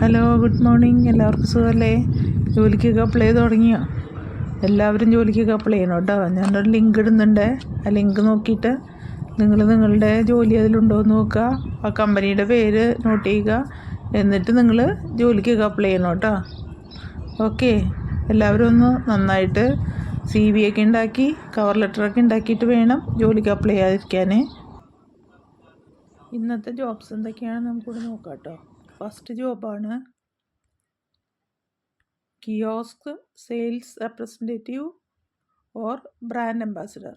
Hello good morning എല്ലാവർക്കും സുഖമല്ലേ? ജോലിക്കൊക്കെ അപ്ലൈ തുടങ്ങിയോ? എല്ലാവരും ജോലിക്കൊക്കെ അപ്ലൈ ചെയ്യണം കേട്ടോ ഞാനൊരു ലിങ്ക് ഇടുന്നുണ്ട്. ആ ലിങ്ക് നോക്കിയിട്ട് നിങ്ങൾ നിങ്ങളുടെ ജോലി അതിലുണ്ടോ എന്ന് നോക്കുക. ആ കമ്പനിയുടെ പേര് നോട്ട് ചെയ്യുക. എന്നിട്ട് നിങ്ങൾ ജോലിക്കൊക്കെ അപ്ലൈ ചെയ്യണം കേട്ടോ ഓക്കെ എല്ലാവരും ഒന്ന് നന്നായിട്ട് സി വി ഒക്കെ ഉണ്ടാക്കി കവർ ലെറ്ററൊക്കെ ഉണ്ടാക്കിയിട്ട് വേണം ജോലിക്ക് അപ്ലൈ ചെയ്യാതിരിക്കാൻ ഇന്നത്തെ ജോബ്സ് എന്തൊക്കെയാണെന്ന് നമുക്കിവിടെ നോക്കാം കേട്ടോ first ജോബാണ്. Kiosk sales representative or brand ambassador.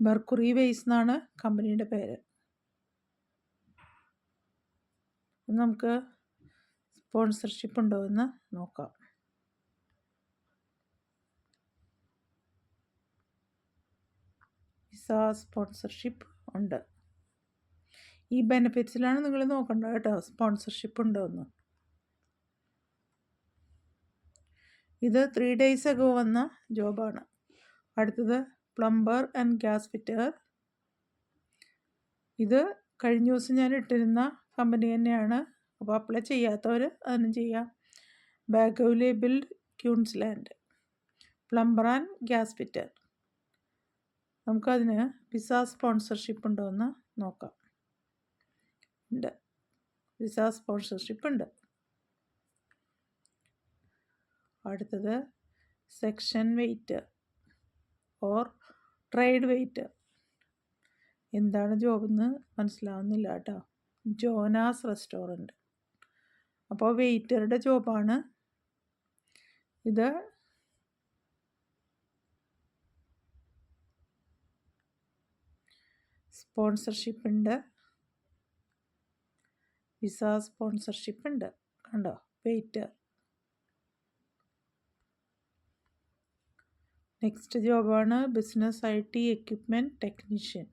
Mercury Ways എന്നാണ് കമ്പനിയുടെ പേര്. നമുക്ക് സ്പോൺസർഷിപ്പ് ഉണ്ടോ എന്ന് നോക്കാം. വിസ സ്പോൺസർഷിപ്പ് ഉണ്ട്. ഈ ബെനിഫിറ്റ്സിലാണ് നിങ്ങൾ നോക്കേണ്ടത് കേട്ടോ. സ്പോൺസർഷിപ്പ് ഉണ്ടോയെന്ന് ഇത് ത്രീ ഡേയ്സ് അഗോ വന്ന ജോബാണ്. അടുത്തത് പ്ലംബർ ആൻഡ് ഗ്യാസ് ഫിറ്റർ ഇത് കഴിഞ്ഞ ദിവസം ഞാൻ ഇട്ടിരുന്ന കമ്പനി തന്നെയാണ്. അപ്പോൾ അപ്ലൈ ചെയ്യാത്തവർ അതിന് ചെയ്യാം. ബാഗൌലി build Queensland plumber and gas fitter നമുക്കതിന് വിസ സ്പോൺസർഷിപ്പ് ഉണ്ടോ എന്ന് നോക്കാം. ഉണ്ട്. വിസ സ്പോൺസർഷിപ്പ് ഉണ്ട്. അടുത്തത് section wait or trade wait. എന്താണ് ജോബെന്ന് മനസ്സിലാവുന്നില്ല കേട്ടോ. Jonas restaurant. അപ്പോൾ വെയിറ്ററുടെ ജോബാണ്. ഇത് സ്പോൺസർഷിപ്പ് ഉണ്ട്. വിസ സ്പോൺസർഷിപ്പ് ഉണ്ട്. കണ്ടോ? Wait. Next ജോബാണ് business I T equipment technician.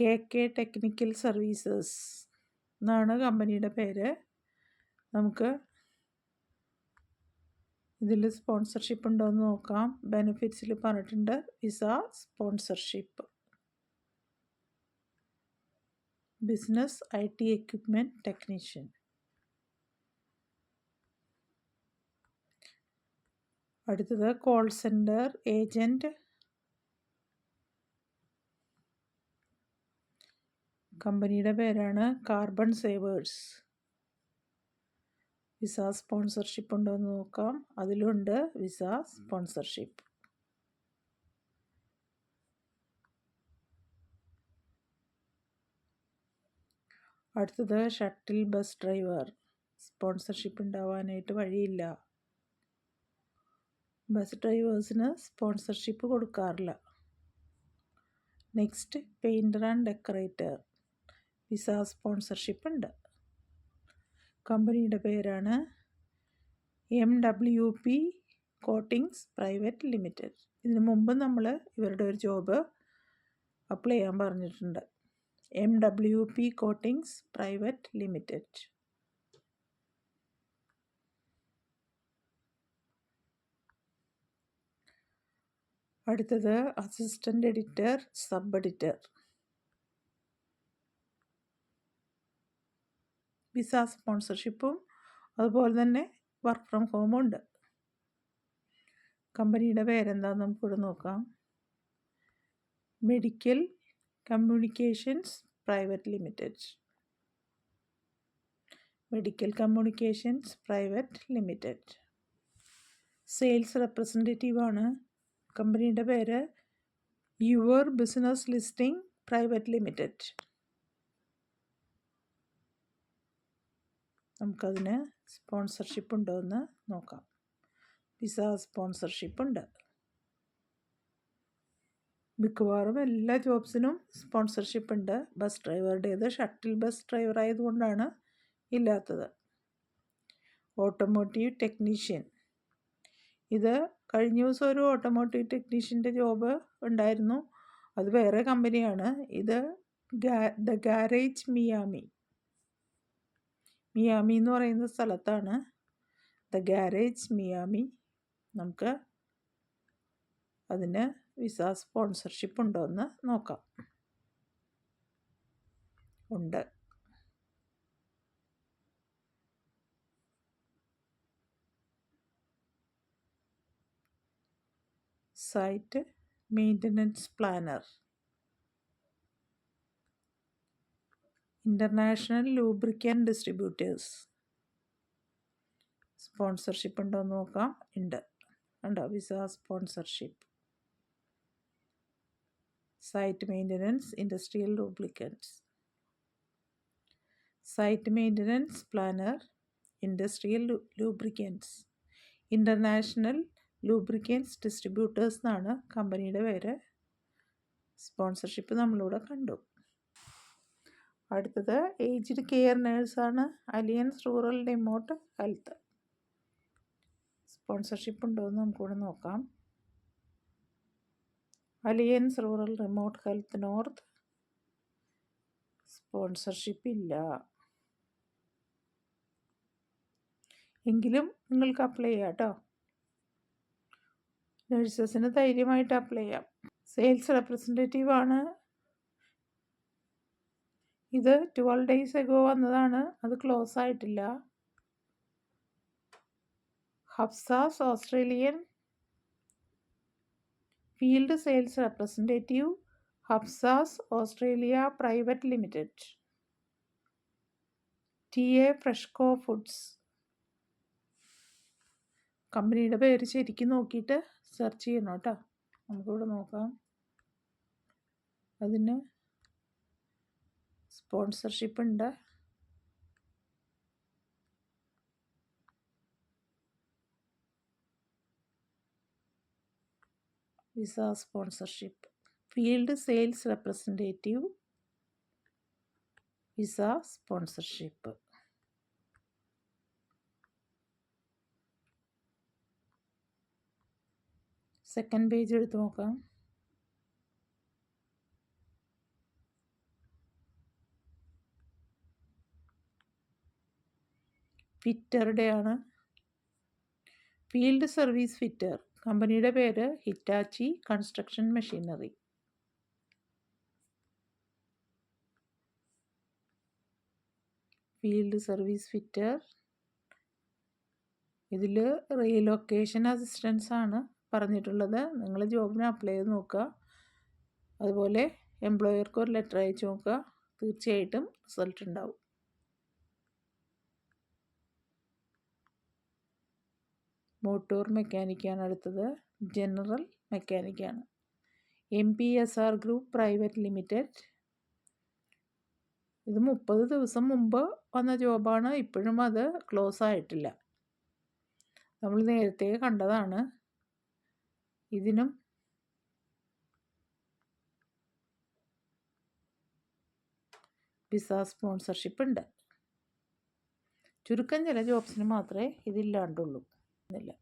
K K technical services എന്നാണ് കമ്പനിയുടെ പേര്. നമുക്ക് ഇതിൽ സ്പോൺസർഷിപ്പ് ഉണ്ടോ എന്ന് നോക്കാം. ബെനിഫിറ്റ്സിൽ പറഞ്ഞിട്ടുണ്ട് visa sponsorship. Business I T equipment technician. അടുത്തത് കോൾ സെന്റർ ഏജന്റ് കമ്പനിയുടെ പേരാണ് കാർബൺ സേവേഴ്സ്. വിസ സ്പോൺസർഷിപ്പ് ഉണ്ടോ എന്ന് നോക്കാം. അതിലുണ്ട് വിസ സ്പോൺസർഷിപ്പ്. അടുത്തത് ഷട്ടിൽ ബസ് ഡ്രൈവർ. സ്പോൺസർഷിപ്പ് ഉണ്ടാവാനായിട്ട് വഴിയില്ല. ബസ് ഡ്രൈവേഴ്സിന് സ്പോൺസർഷിപ്പ് കൊടുക്കാറില്ല. Next painter and decorator. Visa sponsorship ഉണ്ട്. കമ്പനിയുടെ പേരാണ് M W P coatings private limited. ഇതിനു മുമ്പ് നമ്മൾ ഇവരുടെ ഒരു ജോബ് അപ്ലൈ ചെയ്യാൻ പറഞ്ഞിട്ടുണ്ട്. M W P coatings private limited അടുത്തത് assistant editor sub editor visa സ്പോൺസർഷിപ്പും അതുപോലെ തന്നെ വർക്ക് ഫ്രം ഹോമും ഉണ്ട്. കമ്പനിയുടെ പേരെന്താണെന്ന് നമുക്കിവിടെ നോക്കാം. Medical communications private limited. Medical communications private limited. Sales representative ആണ് കമ്പനിയുടെ പേര് your business listing private limited. നമുക്കതിന് സ്പോൺസർഷിപ്പ് ഉണ്ടോ എന്ന് നോക്കാം. വിസ സ്പോൺസർഷിപ്പ് ഉണ്ട്. മിക്കവാറും എല്ലാ ജോബ്സിനും സ്പോൺസർഷിപ്പ് ഉണ്ട്. ബസ് ഡ്രൈവറുടേത് ഷട്ടിൽ ബസ് ഡ്രൈവർ ആയതുകൊണ്ടാണ് ഇല്ലാത്തത്. ഓട്ടോമോട്ടീവ് ടെക്നീഷ്യൻ ഇത് കഴിഞ്ഞ ദിവസം ഒരു ഓട്ടോമോട്ടീവ് ടെക്നീഷ്യന്റെ ജോബ് ഉണ്ടായിരുന്നു. അത് വേറെ കമ്പനിയാണ് ഇത് ദ ഗാരേജ് മിയാമി മിയാമി എന്ന് പറയുന്ന സ്ഥലത്താണ്. ദ ഗാരേജ് മിയാമി നമുക്ക് അതിന് വിസ സ്പോൺസർഷിപ്പ് ഉണ്ടോ എന്ന് നോക്കാം. ഉണ്ട്. Site maintenance planner. International lubricant distributors. Sponsorship ഉണ്ടോ എന്ന് നോക്കാം. ഉണ്ട്. ഉണ്ടോ visa sponsorship. Site maintenance industrial lubricants site maintenance planner industrial lubricants international lubricants distributors എന്നാണ് കമ്പനിയുടെ പേര്. സ്പോൺസർഷിപ്പ് നമ്മളിവിടെ കണ്ടു. അടുത്തത് aged care നേഴ്സാണ് Alliance rural remote health. Sponsorship ഉണ്ടോ എന്ന് നമുക്കിവിടെ നോക്കാം. Alliance rural remote health north sponsorship ഇല്ല. എങ്കിലും നിങ്ങൾക്ക് അപ്ലൈ ചെയ്യാം കേട്ടോ നഴ്സസിന് ധൈര്യമായിട്ട് അപ്ലൈ ചെയ്യാം. സെയിൽസ് റെപ്രസെന്റേറ്റീവ് ആണ്. ഇത് ട്വൽവ് ഡേയ്സ് എഗോ വന്നതാണ്. അത് ക്ലോസ് ആയിട്ടില്ല. ഹബ്സാസ് Australian field sales representative ഹബ്സാസ് Australia private limited. T A Freshco foods. കമ്പനിയുടെ പേര് ശരിക്കും നോക്കിയിട്ട് സെർച്ച് ചെയ്യണം കേട്ടോ. നമുക്കിവിടെ നോക്കാം. അതിന് സ്പോൺസർഷിപ്പ് ഉണ്ട്. Visa sponsorship. Field sales representative visa sponsorship. Second page എടുത്ത് നോക്കാം. ഫിറ്ററുടെയാണ്. Field service fitter. കമ്പനിയുടെ പേര് Hitachi construction machinery. Field service fitter. ഇതിൽ റീലൊക്കേഷൻ അസിസ്റ്റൻസ് ആണ് പറഞ്ഞിട്ടുള്ളത്. നിങ്ങൾ ജോബിന് അപ്ലൈ ചെയ്ത് നോക്കുക. അതുപോലെ എംപ്ലോയർക്ക് ഒരു ലെറ്റർ അയച്ചു നോക്കുക. തീർച്ചയായിട്ടും റിസൾട്ട് ഉണ്ടാവും. മോട്ടോർ മെക്കാനിക്കാണ് അടുത്തത്. General മെക്കാനിക്കാണ്. M P S R group private limited. ഇത് മുപ്പത് ദിവസം മുമ്പ് വന്ന ജോബാണ്. ഇപ്പോഴും അത് ക്ലോസ് ആയിട്ടില്ല. നമ്മൾ നേരത്തെ കണ്ടതാണ്. ഇതിനും വിസ സ്പോൺസർഷിപ്പ് ഉണ്ട്. ചുരുക്കം ചില ജോബ്സിന് മാത്രമേ ഇതില്ലാണ്ടുള്ളൂ. എന്നില്ല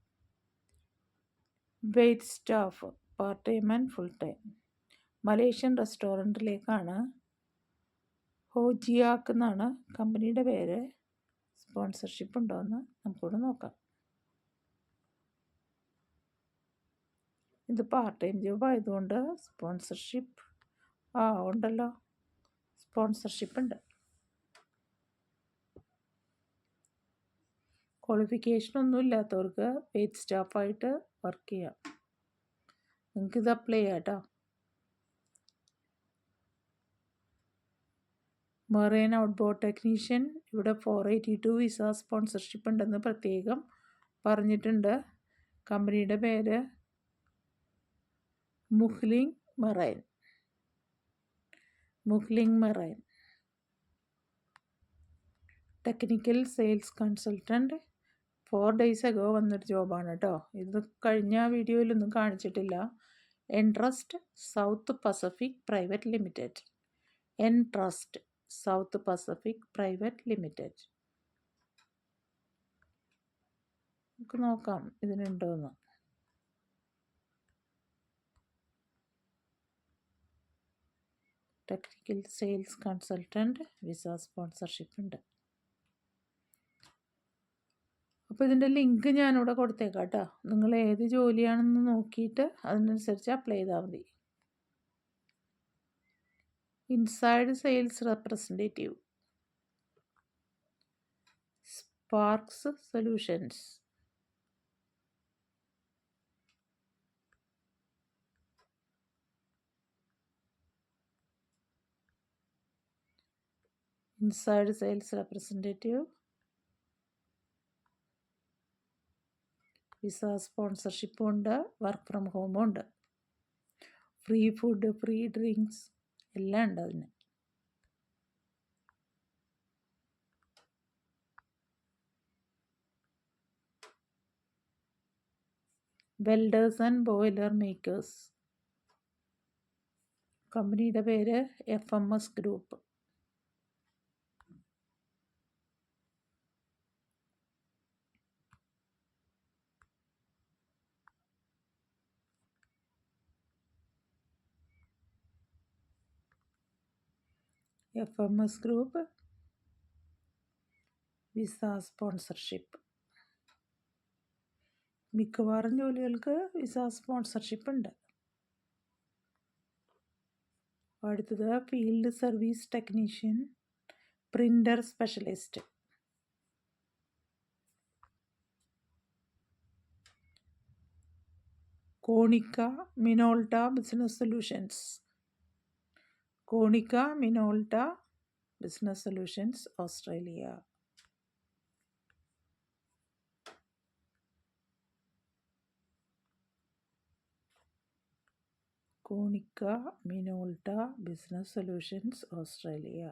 wait staff part time and full time Malaysian റെസ്റ്റോറന്റിലേക്കാണ് ഹോജിയാക്ക് എന്നാണ് കമ്പനിയുടെ പേര്. സ്പോൺസർഷിപ്പ് ഉണ്ടോയെന്ന് നമുക്കിവിടെ നോക്കാം. ഇത് പാർട്ട് ടൈം ജോബ് ആയതുകൊണ്ട് സ്പോൺസർഷിപ്പ് ആ ഉണ്ടല്ലോ. സ്പോൺസർഷിപ്പ് ഉണ്ട്. ക്വാളിഫിക്കേഷൻ ഒന്നും ഇല്ലാത്തവർക്ക് പെയ്ഡ് സ്റ്റാഫായിട്ട് വർക്ക് ചെയ്യാം. നിങ്ങൾക്ക് ഇത് അപ്ലൈ ചെയ്യാം കേട്ടോ മെറൈൻ ഔട്ട്ബോർഡ് ടെക്നീഷ്യൻ ഇവിടെ four eighty two visa sponsorship ഉണ്ടെന്ന് പ്രത്യേകം പറഞ്ഞിട്ടുണ്ട്. കമ്പനിയുടെ പേര് Muhling marine Muhling marine technical sales consultant four days ago വന്നൊരു ജോബാണ് കേട്ടോ ഇത് കഴിഞ്ഞ വീഡിയോയിലൊന്നും കാണിച്ചിട്ടില്ല. Entrust South Pacific private limited Entrust South Pacific private limited നമുക്ക് നോക്കാം ഇതിനുണ്ടോന്ന്. Technical sales consultant visa sponsorship ഉണ്ട്. അപ്പോൾ ഇതിന്റെ ലിങ്ക് ഞാനിവിടെ കൊടുത്തേക്കാം കേട്ടോ നിങ്ങൾ ഏത് ജോലിയാണെന്ന് നോക്കിയിട്ട് അതിനനുസരിച്ച് അപ്ലൈ ചെയ്താൽ മതി. Inside sales representative Sparks solutions inside sales representative visa സ്പോൺസർഷിപ്പും ഉണ്ട് വർക്ക് ഫ്രം ഹോമും ഉണ്ട്. ഫ്രീ ഫുഡ് ഫ്രീ ഡ്രിങ്ക്സ് എല്ലാം ഉണ്ട് അതിന്. Welders and boiler makers. കമ്പനിയുടെ പേര് F M S group. F M S group visa sponsorship മിക്കവാറും ജോലികൾക്ക് വിസ സ്പോൺസർഷിപ്പ് ഉണ്ട്. അടുത്തത് field service technician printer specialist Konica Minolta business solutions Konica Minolta business solutions Australia. Konica Minolta business solutions Australia.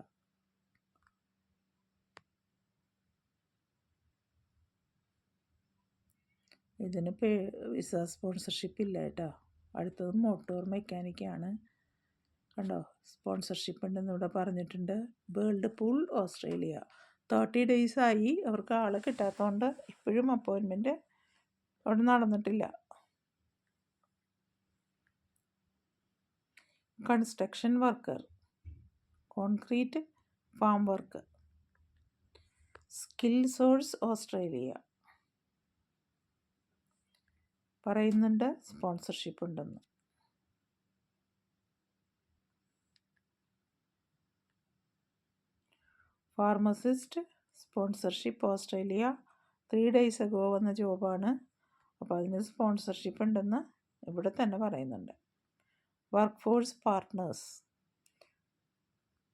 ഇതിന് visa sponsorship ഇല്ല കേട്ടോ. അടുത്തത് motor മെക്കാനിക്കാണ്. കണ്ടോ? Sponsorship ഉണ്ടെന്ന് ഇവിടെ പറഞ്ഞിട്ടുണ്ട്. World Pool Australia thirty days ആയി അവർക്ക് ആളെ കിട്ടാത്തതുകൊണ്ട് ഇപ്പോഴും അപ്പോയിൻമെന്റ് അവിടെ നടന്നിട്ടില്ല. Construction worker concrete form skill source Australia പറയുന്നുണ്ട്. സ്പോൺസർഷിപ്പ് ഉണ്ടെന്ന്. Pharmacist sponsorship Australia three days ago വന്ന ജോബാണ്. അപ്പോൾ അതിന് സ്പോൺസർഷിപ്പ് ഉണ്ടെന്ന് ഇവിടെ തന്നെ പറയുന്നുണ്ട്. Workforce partners.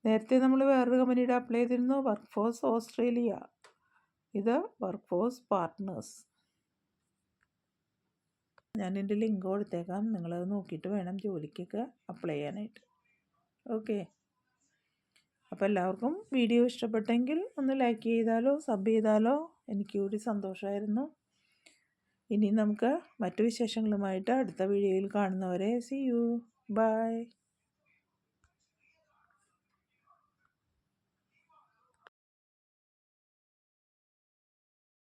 നേരത്തെ നമ്മൾ വേറൊരു കമ്പനിയുടെ അപ്ലൈ ചെയ്തിരുന്നു. Workforce Australia. ഇത് വർക്ക് ഫോഴ്സ് പാർട്ട്നേഴ്സ്. ഞാൻ എന്റെ ലിങ്ക് കൊടുത്തേക്കാം. നിങ്ങളത് നോക്കിയിട്ട് വേണം ജോലിക്കൊക്കെ അപ്ലൈ ചെയ്യാനായിട്ട്. ഓക്കെ അപ്പോൾ എല്ലാവർക്കും വീഡിയോ ഇഷ്ടപ്പെട്ടെങ്കിൽ ഒന്ന് ലൈക്ക് ചെയ്താലോ സബ് ചെയ്താലോ എനിക്ക് കൂടി സന്തോഷമായിരുന്നു. ഇനി നമുക്ക് മറ്റു വിശേഷങ്ങളുമായിട്ട് അടുത്ത വീഡിയോയിൽ കാണുന്നവരെ സി യു ബൈ